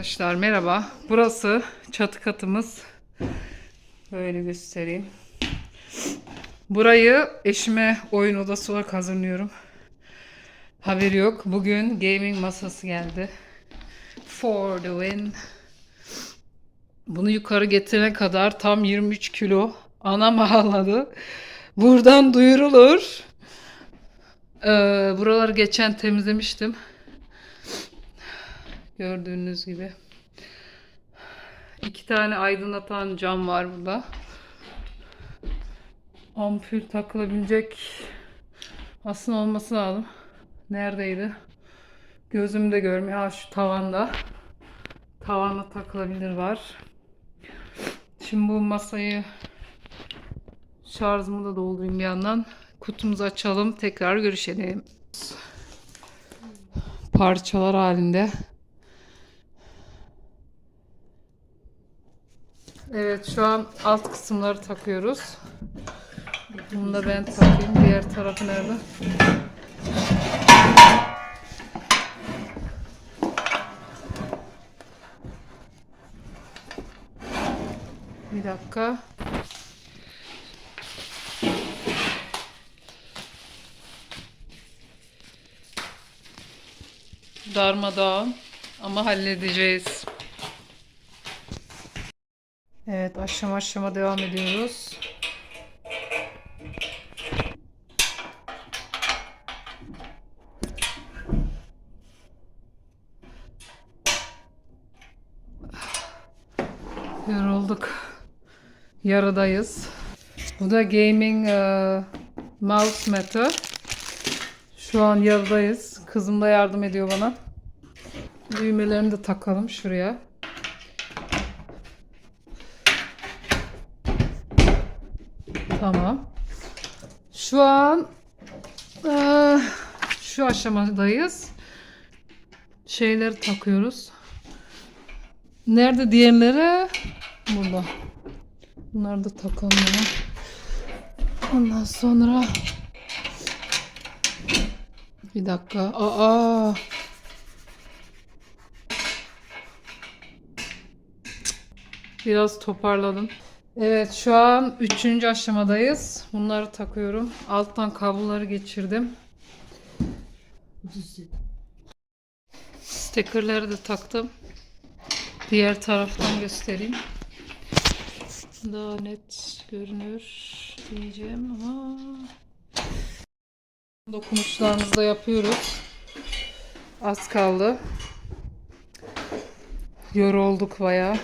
Arkadaşlar merhaba. Burası çatı katımız. Böyle göstereyim. Burayı eşime oyun odası olarak hazırlıyorum. Haberi yok. Bugün gaming masası geldi. For the win. Bunu yukarı getirene kadar tam 23 kilo anam ağladı. Buradan duyurulur. Ee, buraları geçen temizlemiştim. Gördüğünüz gibi. İki tane aydınlatan cam var burada. Ampul takılabilecek aslında olması lazım. Neredeydi? Gözümde görmüyor. Ha şu tavanda. Tavana takılabilir var. Şimdi bu masayı şarjımı da doldurayım bir yandan. Kutumuzu açalım. Tekrar görüşelim. Parçalar halinde. Evet şu an alt kısımları takıyoruz. Bunu da ben takayım. Diğer tarafı nerede? Bir dakika. Darmadağın ama halledeceğiz. Evet aşama aşama devam ediyoruz. Yorulduk. Yarıdayız. Bu da gaming e, mouse mat'ı. Şu an yarıdayız. Kızım da yardım ediyor bana. Düğmelerini de takalım şuraya. Tamam. Şu an eee, şu aşamadayız. Şeyleri takıyoruz. Nerede diğerleri? Burada. Bunları da takalım. Ondan sonra bir dakika. Aa. Biraz toparladım. Evet şu an üçüncü aşamadayız. Bunları takıyorum. Alttan kabloları geçirdim. Stickerleri de taktım. Diğer taraftan göstereyim. Daha net görünür diyeceğim ama dokunuşlarımızı da yapıyoruz. Az kaldı. Yorulduk bayağı.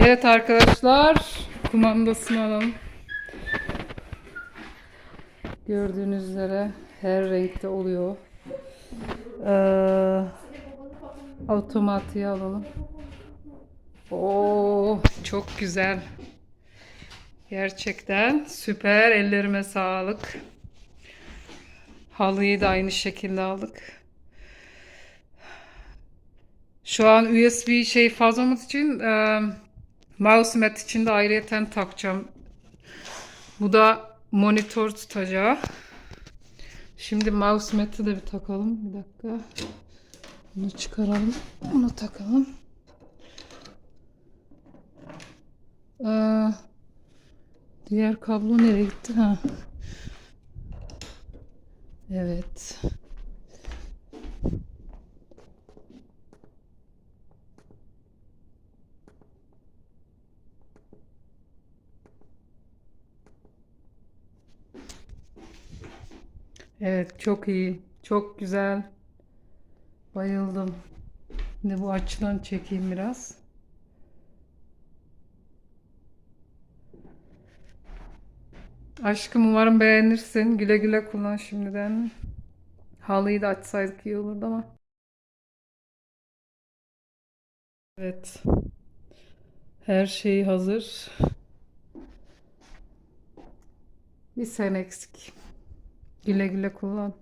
Evet arkadaşlar, kumandasını alalım. Gördüğünüz üzere her renkte oluyor. Ee, otomatiğe alalım. Oo, çok güzel. Gerçekten süper. Ellerime sağlık. Halıyı da aynı şekilde aldık. Şu an USB şey fazla olmadığı için e, mouse mat için de ayrıyeten takacağım. Bu da monitör tutacağı. Şimdi mouse mat'ı da bir takalım. Bir dakika. Bunu çıkaralım. Bunu takalım. Ee, diğer kablo nereye gitti? Ha. Evet. Evet, çok iyi. Çok güzel. Bayıldım. Şimdi bu açıdan çekeyim biraz. Aşkım umarım beğenirsin. Güle güle kullan şimdiden. Halıyı da açsaydık iyi olurdu ama. Evet. Her şey hazır. Bir sen eksik. Güle güle kullan.